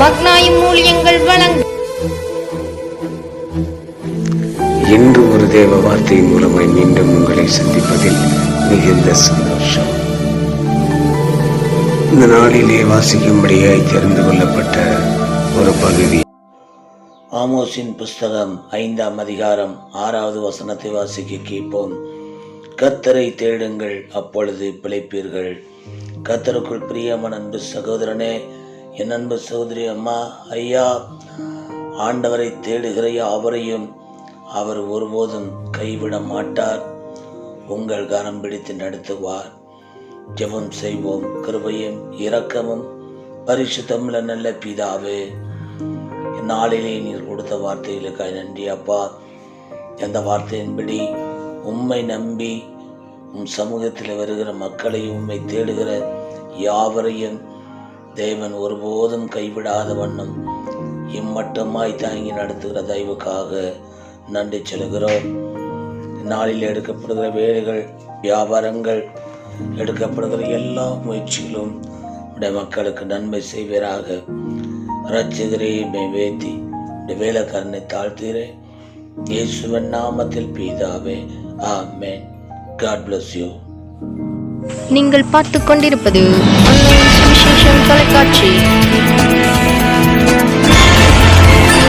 வழங்கும் இன்று ஒரு தேவ வார்த்தை மூலமாய் மீண்டும் உங்களை சந்திப்பதில் மிகுந்த சந்தோஷம். இந்த நாளிலே வாசிக்கும்படியாய் தெரிந்து கொள்ளப்பட்ட ஒரு பகுதி. ஆமோஸின் புஸ்தகம் ஐந்தாம் அதிகாரம் ஆறாவது வசனத்தை வாசிக்க கேட்போம். கத்தரை தேடுங்கள் அப்பொழுது பிழைப்பீர்கள். கத்தருக்குள் பிரியமன் அன்பு சகோதரனே என் அன்பு சகோதரி அம்மா ஐயா ஆண்டவரை தேடுகிற அவரையும் அவர் ஒருபோதும் கைவிட மாட்டார். உங்கள் கரம் பிடித்து நடத்துவார். ஜெபம் செய்வோம் கிருபையும் இரக்கமும் பரிசுத்தமுள்ள நல்ல பிதாவே. நாளிலே நீர் கொடுத்த வார்த்தைகளுக்காக நன்றி அப்பா. அந்த வார்த்தையின்படி உம்மை நம்பி உம் சமூகத்தில் வருகிற மக்களை உம்மை தேடுகிற யாவரையும் தேவன் ஒருபோதும் கைவிடாத வண்ணம் இம்மட்டமாய் தாங்கி நடத்துகிற தயவுக்காக நன்றி செலுகிறோம் நாளில் எடுக்கப்படுகிற வேலைகள் வியாபாரங்கள் எடுக்கப்படுகிற எல்லா முயற்சிகளும் உடைய மக்களுக்கு நன்மை செய்வீராக. ரட்சகரே மே வேத்தி உடைய வேலைக்காரனை தாழ்த்துகிறேன். இயேசுவன் நாமத்தில் பீதாவே ஆமேன். காட் பிளஸ் யூ நீங்கள் பார்த்து கொண்டிருப்பது Station Calcutta.